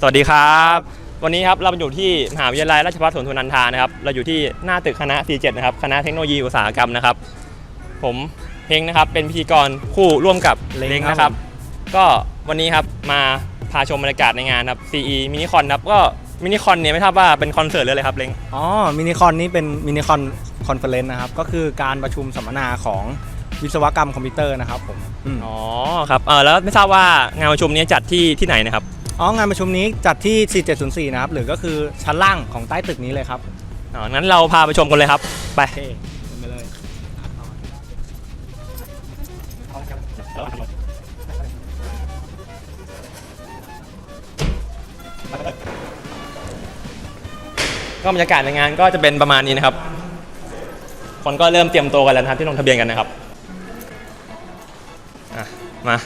สวัสดีครับ วันนี้ครับเราอยู่ที่มหาวิทยาลัยราชภัฏสวนสุนันทานะครับเราอยู่ที่หน้าตึกคณะ47นะครับคณะเทคโนโลยีอุตสาหกรรมนะครับ ผมเฮงนะครับเป็นพิธีกรคู่ร่วมกับเล้งเล้งครับนะครับ ก็วันนี้ครับมาพาชมบรรยากาศในงานครับ CE มินิคอนครับก็มินิคอนเนี่ยไม่ทราบว่าเป็นคอนเสิร์ตเลยเลยครับเล้งอ๋อมินิคอนนี้เป็นมินิคอนคอนเฟอเรนซ์นะครับก็คือการประชุมสัมมนาของวิศวกรรมคอมพิวเตอร์นะครับผมอืมอ๋อครับเออแล้วไม่ทราบว่างานประชุมนี้จัดที่ที่ไหนนะครับ อ๋องานประชุมนี้จัดที่ 4704 นะครับ หรือก็คือชั้นล่างของใต้ตึกนี้เลยครับ อ๋องั้นเราพาไปชมกันเลยครับ ไป โอเคไปเลย ก็บรรยากาศในงานก็จะเป็นประมาณนี้นะครับ คนก็เริ่มเตรียมตัวกันแล้วนะครับที่ลงทะเบียนกันนะครับอะมา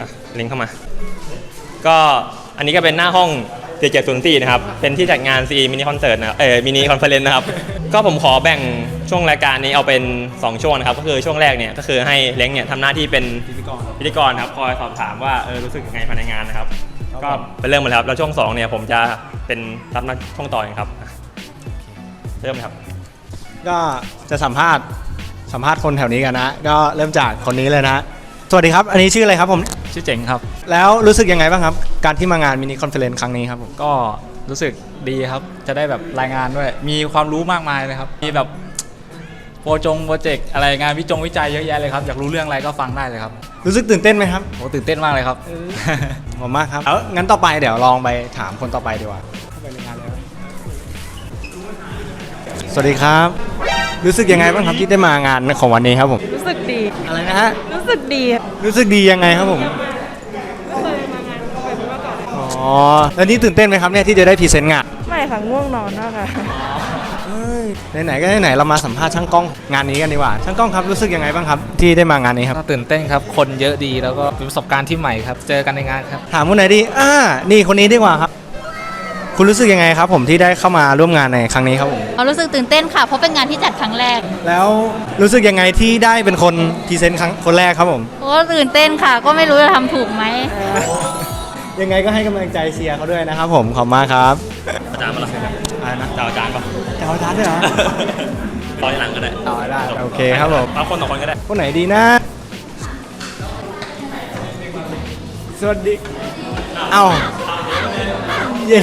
อะลิงก์เข้ามา ก็อันนี้ก็เป็นหน้าห้อง7704นะครับ เป็นที่จัดงาน CE มินิคอนเสิร์ตนะเออมินิคอนเฟอเรนซ์นะครับ ก็ผมขอแบ่งช่วงรายการนี้เอาเป็น 2 ช่วงนะครับ ก็คือช่วงแรกเนี่ยก็คือให้เล้งเนี่ยทำหน้าที่เป็นพิธีกรพิธีกรครับ คอยสอบถามว่าเออรู้สึกยังไงภายในงานนะครับครับก็ไปเริ่มมาแล้วครับ แล้วช่วงสองเนี่ยผมจะเป็นรับหน้าช่วงต่อเองครับ เริ่มเลยครับ ก็จะสัมภาษณ์สัมภาษณ์คนแถวนี้กันนะ ก็เริ่มจากคนนี้เลยนะ สวัสดีครับ อันนี้ชื่ออะไรครับผม ชื่อเจ๋งครับ แล้วรู้สึกยังไงบ้างครับ การที่มางานมินิคอนเฟอเรนซ์ครั้งนี้ครับผม ก็รู้สึกดีครับ จะได้แบบรายงานด้วย มีความรู้มากมายเลยครับ มีแบบโปรจงโปรเจกต์อะไรงานวิจงวิจัยเยอะแยะเลยครับ อยากรู้เรื่องอะไรก็ฟังได้เลยครับ รู้สึกตื่นเต้นไหมครับ โอ้ตื่นเต้นมากเลยครับขอบคุณมากครับแล้วงั้นต่อไปเดี๋ยวลองไปถามคนต่อไปดีกว่าเข้าไปในงานแล้วสวัสดีครับ รู้สึกยังไงบ้างครับที่ได้มางานของวันนี้ครับผม รู้สึกดี อะไรนะฮะ รู้สึกดี รู้สึกดียังไงครับผมไม่เคยมางานแบบนี้มาก่อนเลยอ๋อแล้วนี่ตื่นเต้นไหมครับเนี่ยที่จะได้พรีเซนต์งานไม่ค่ะง่วงนอนมากค่ะเอ้ยไหนๆก็ไหนๆเรามาสัมภาษณ์ช่างกล้องงานนี้กันดีกว่าช่างกล้องครับรู้สึกยังไงบ้างครับ ที่ได้มางานนี้ครับก็ตื่นเต้นครับ คนเยอะดีแล้วก็เป็นประสบการณ์ที่ใหม่ครับ เจอกันในงานครับ ถามคนไหนดีอ่านี่คนนี้ดีกว่าครับ คุณรู้สึกยังไงครับผมที่ได้เข้ามาร่วมงานในครั้งนี้ครับผม เรารู้สึกตื่นเต้นค่ะ เพราะเป็นงานที่จัดครั้งแรก แล้วรู้สึกยังไงที่ได้เป็นคนพรีเซนต์ครั้งคนแรกครับผม โอ้ตื่นเต้นค่ะ ก็ไม่รู้จะทำถูกไหม ยังไงก็ให้กำลังใจเชียร์เขาด้วยนะครับผม ขอบคุณมากครับอาจารย์มาหรออะไรนะจะเอาอาจารย์ปะจะเอาจานด้วยเหรอตอนหลังก็ได้ต่อได้โอเคครับผมเอาคนต่อคนก็ได้ คนไหนดีนะ สวัสดีเอ้า เย้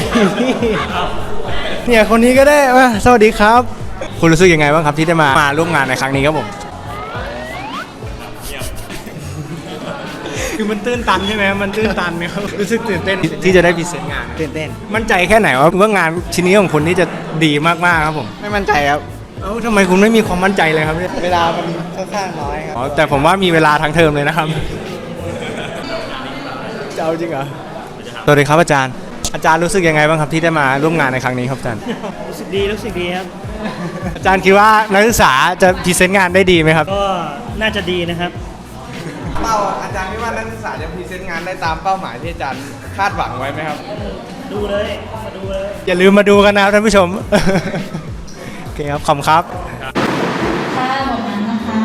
เนี่ยคนนี้ก็ได้มาสวัสดีครับ คุณรู้สึกยังไงบ้างครับที่ได้มามาร่วมงานในครั้งนี้ครับผม คือมันตื้นตันใช่ไหมมันตื้นตันไหมครับรู้สึกตื่นเต้นที่จะได้พรีเซนต์งาน ตื่นเต้น มั่นใจแค่ไหนว่าว่างานชิ้นนี้ของคุณนี่จะดีมากๆครับผม ไม่มั่นใจครับเอ้าทำไมคุณไม่มีความมั่นใจเลยครับเนี่ยเวลามันค่อนข้างน้อยครับอ๋อแต่ผมว่ามีเวลาทั้งเทอมเลยนะครับจะเอาจริงเหรอสวัสดีครับอาจารย์ อาจารย์รู้สึกยังไงบ้างครับที่ได้มาร่วมงานในครั้งนี้ครับอาจารย์ รู้สึกดีรู้สึกดีครับ อาจารย์คิดว่านักศึกษาจะพรีเซนต์งานได้ดีไหมครับ ก็น่าจะดีนะครับ เป้าอาจารย์คิดว่านักศึกษาจะพรีเซนต์งานได้ตามเป้าหมายที่อาจารย์คาดหวังไว้ไหมครับ ดูเลยมาดูเลย อย่าลืมมาดูกันนะครับท่านผู้ชม โอเคครับขอบคุณครับ ค่ะหมดนั้นนะคะ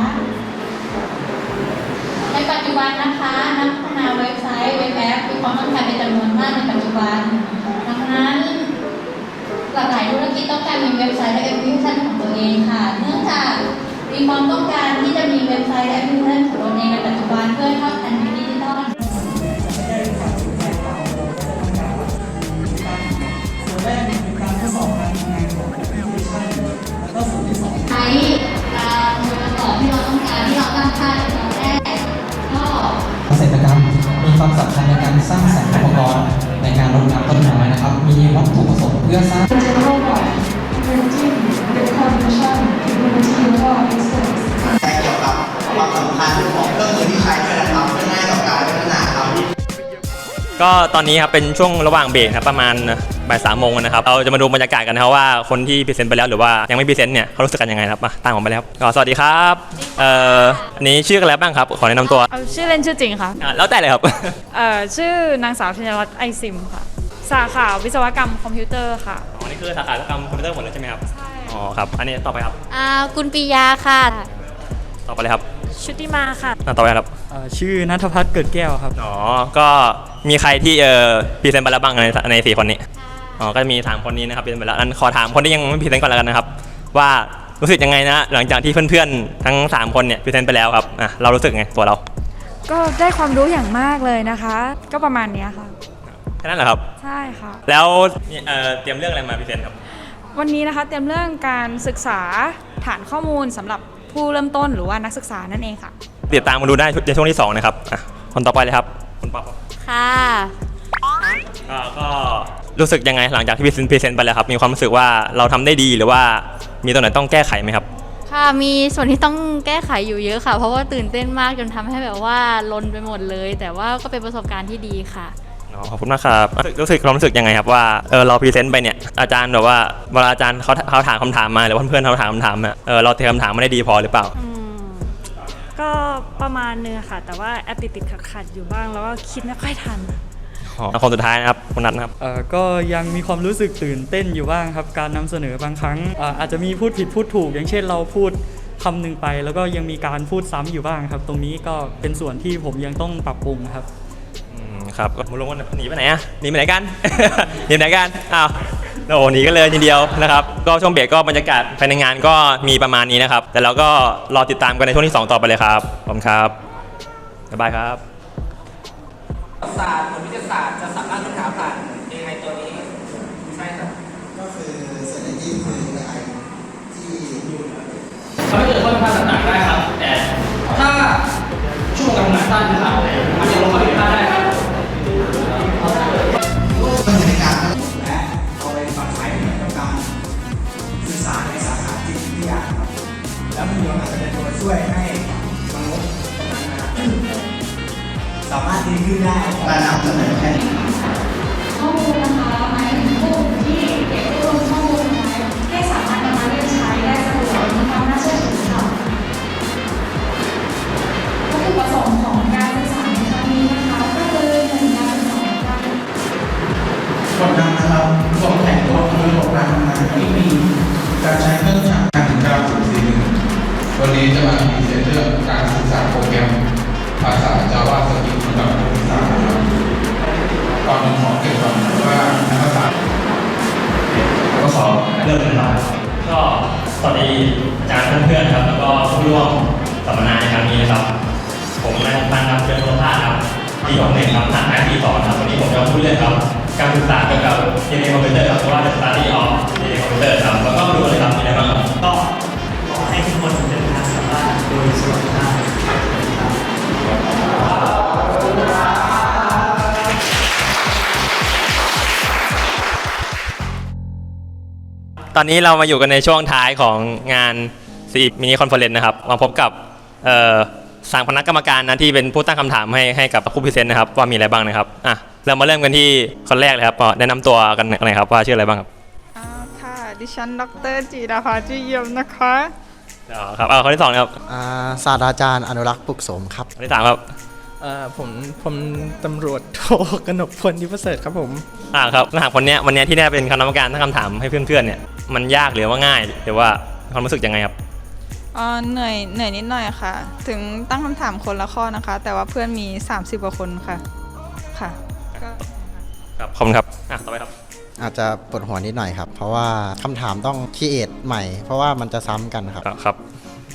ในปัจจุบันนะคะ นักพัฒนาเว็บไซต์ เว็บแอปมีความต้องการเป็นจำนวนมากในปัจจุ บัน ดังนั้น หลากหลายธุรกิจต้องการมีเว็บไซต์และแอปพลิเคชันของตัวเองค่ะ เนื่องจากมีความต้องการที่จะมีเว็บไซต์และแอปพลิเคชันของตัวเองในปัจจุบันเพื่อเข้าทันดิจิตอลใช้ตามองค์ประกอบที่เราต้องการที่เราตั้งค่าในตอนแรกก็ เกษตรกรรมมีความสำคัญในการสร้างสรรค์อุปกรณ์ การรดน้ำต้นไม้นะครับ มีวัตถุประสงค์เพื่อสร้างแต่เกี่ยวกับความสำคัญของเครื่องมือที่ใช้ด้วยนะครับเพื่อง่ายต่อการพัฒนาครับก็ตอนนี้ครับเป็นช่วงระหว่างเบรกครับประมาณ บ่ายสามโมงนะครับเราจะมาดูบรรยากาศกันนะครับว่าคนที่พรีเซนต์ไปแล้วหรือว่ายังไม่พรีเซนต์เนี่ยเขารู้สึกกันยังไงนะครับมาตามผมไปเลยครับก็สวัสดีครับเอ่ออันนี้ชื่ออะไรบ้างครับขอแนะนำตัวเอาชื่อเล่นชื่อจริงค่ะอะแล้วแต่เลยครับ เอ่อชื่อนางสาวธัญรัตน์ไอซิมค่ะ สาขาวิศวกรรมคอมพิวเตอร์ค่ะ อ๋อนี่คือสาขาอุตสาหกรรมคอมพิวเตอร์หมดเลยใช่ไหมครับใช่อ๋อครับอันนี้ต่อไปครับอ่าคุณปียาค่ะ ต่อไปเลยครับชุติมาค่ะ อะต่อไปครับเอ่อชื่อนัทพัฒน์เกิดแก้วครับ อ๋อก็มีใครที่เอ่อพรีเซนต์ไปแล้วบ้างในในสี่คนนี้ อ๋อก็มีถามคนนี้นะครับพรีเซนต์ไปแล้วอันขอถามคนที่ยังไม่พรีเซนต์ก่อนแล้วกันนะครับ ว่ารู้สึกยังไงนะหลังจากที่เพื่อนๆทั้ง 3 คนเนี่ยพรีเซนต์ไปแล้วครับอะเรารู้สึกไงตัวเราก็ได้ความรู้อย่างมากเลยนะคะ ก็ประมาณเนี้ยค่ะ แค่นั้นเหรอครับ ใช่ค่ะ แล้วเอ่อเตรียมเรื่องอะไรมาพรีเซนต์ครับวันนี้นะคะเตรียมเรื่องการศึกษาฐานข้อมูลสำหรับผู้เริ่มต้นหรือว่านักศึกษานั่นเองค่ะ ติดตามมาดูได้ในช่วงที่สองนะครับอะคนต่อไปเลยครับคุณป๊อปครับค่ะก็ก็ รู้สึกยังไงหลังจากที่พรีเซนต์พรีเซนต์ไปแล้วครับ มีความรู้สึกว่าเราทำได้ดีหรือว่ามีตรงไหนต้องแก้ไขไหมครับ ค่ะมีส่วนที่ต้องแก้ไขอยู่เยอะค่ะ เพราะว่าตื่นเต้นมากจนทำให้แบบว่าลนไปหมดเลย แต่ว่าก็เป็นประสบการณ์ที่ดีค่ะ อ๋อขอบคุณมากครับรู้สึกความรู้สึกยังไงครับว่าเออเราพรีเซนต์ไปเนี่ยอาจารย์แบบว่าเวลาอาจารย์เขาเขาถามคำถามมาหรือว่าเพื่อนๆเขาถามคำถามมาเออเราเตรียมคำถามมาได้ดีพอหรือเปล่า อืมก็ประมาณนึงค่ะ แต่ว่าแอปติดติดขัดขัดๆอยู่บ้าง แล้วก็คิดไม่ค่อยทัน อ๋อคนสุดท้ายนะครับคุณนัทนะครับเอ่อก็ยังมีความรู้สึกตื่นเต้นอยู่บ้างครับ การนำเสนอบางครั้งอ่าอาจจะมีพูดผิดพูดถูก อย่างเช่นเราพูดคำหนึ่งไป แล้วก็ยังมีการพูดซ้ำอยู่บ้างครับ ตรงนี้ก็เป็นส่วนที่ผมยังต้องปรับปรุงครับ อืมครับมุลงหนีไปไหนอะหนีไปไหนกัน หนีไปไหนกันอ้าวโอ้โหหนีกันเลยทีเดียวนะครับก็ช่วงเบรกก็บรรยากาศภายในงานก็มีประมาณนี้นะครับแต่เราก็รอติดตามกันในช่วงที่สองต่อไปเลยครับขอบคุณครับบ๊ายบายครับ ศาสตร์ผลวิทยาศาสตร์จะสามารถค้นหาผ่าน AI ตัวนี้ ใช่ครับ ก็คือส่วนที่คือ AI ที่อยู่เขาไม่เกิดข้อผิดพลาดต่างๆได้ครับ แต่ถ้าช่วงการทำงานสั้นนะครับอาจจะลงมา ดีอาจารย์เพื่อนๆครับ แล้วก็ผู้ร่วมสัมมนาในครั้งนี้นะครับ ผมนายพันธ์ครับเชิญโลภาสครับปีสองหนึ่งครับนักหาปีสองครับวันนี้ผมจะพูดเรื่องครับ การศึกษาเกี่ยวกับเรียนในคอมพิวเตอร์ครับว่าจะสตา The Study of เรียนในคอมพิวเตอร์ครับ แล้วก็ดูเลยครับมีอะไรบ้างก็ขอให้ทุกคนสนใจ ตอนนี้เรามาอยู่กันในช่วงท้ายของงานซีมินิคอนเฟอเรนซ์นะครับ มาพบกับเอ่อสามคณะกรรมการนะที่เป็นผู้ตั้งคำถามให้ให้กับผู้พิเศษนะครับว่ามีอะไรบ้างนะครับอะเรามาเริ่มกันที่คนแรกเลยครับก็แนะนำตัวกันหน่อยครับว่าชื่ออะไรบ้างครับอ่าค่ะดิฉันดรจีราภาจุเยี่ยมนะคะอ๋อครับเอาคนที่สองนะครับอ่าศาสตราจารย์อนุรักษ์ปลุกสมครับคนที่สามครับเอ่อผมผมตำรวจโทกนกพลที่ประเสริฐครับผมอ่าครับถามคนเนี้ยวันเนี้ยที่ได้เป็นคณะกรรมการตั้งคำถามให้เพื่อนๆเนี่ย มันยากหรือว่าง่าย หรือว่าความรู้สึกยังไงครับอ่าเหนื่อยเหนื่อยนิดหน่อยค่ะ ถึงตั้งคำถามคนละข้อนะคะ แต่ว่าเพื่อนมี 30กว่าคนค่ะค่ะก็ครับขอบคุณครับอะต่อไปครับ อาจจะปวดหัวนิดหน่อยครับ เพราะว่าคำถามต้องคิดเอทใหม่ เพราะว่ามันจะซ้ำกันครับ ครับ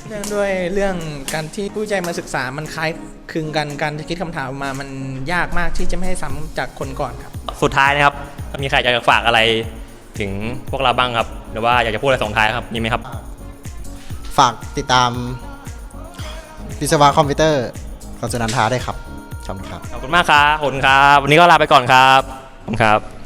เรื่องด้วยเรื่องการที่ผู้วิจัยมาศึกษามันคล้ายคลึงกันการจะคิดคำถามออกมามันยากมากที่จะไม่ให้ซ้ำจากคนก่อนครับ สุดท้ายนะครับ มีใครอยากจะฝากอะไร ถึงพวกเราบ้างครับหรือว่าอยากจะพูดอะไรส่งท้ายครับมีไหมครับ ฝากติดตามวิศวะคอมพิวเตอร์คอนสุนันทาได้วยครับขอบคุณครับ ขอบคุณมากครับขอบคุณครับ วันนี้ก็ลาไปก่อนครับ ขอบคุณครับ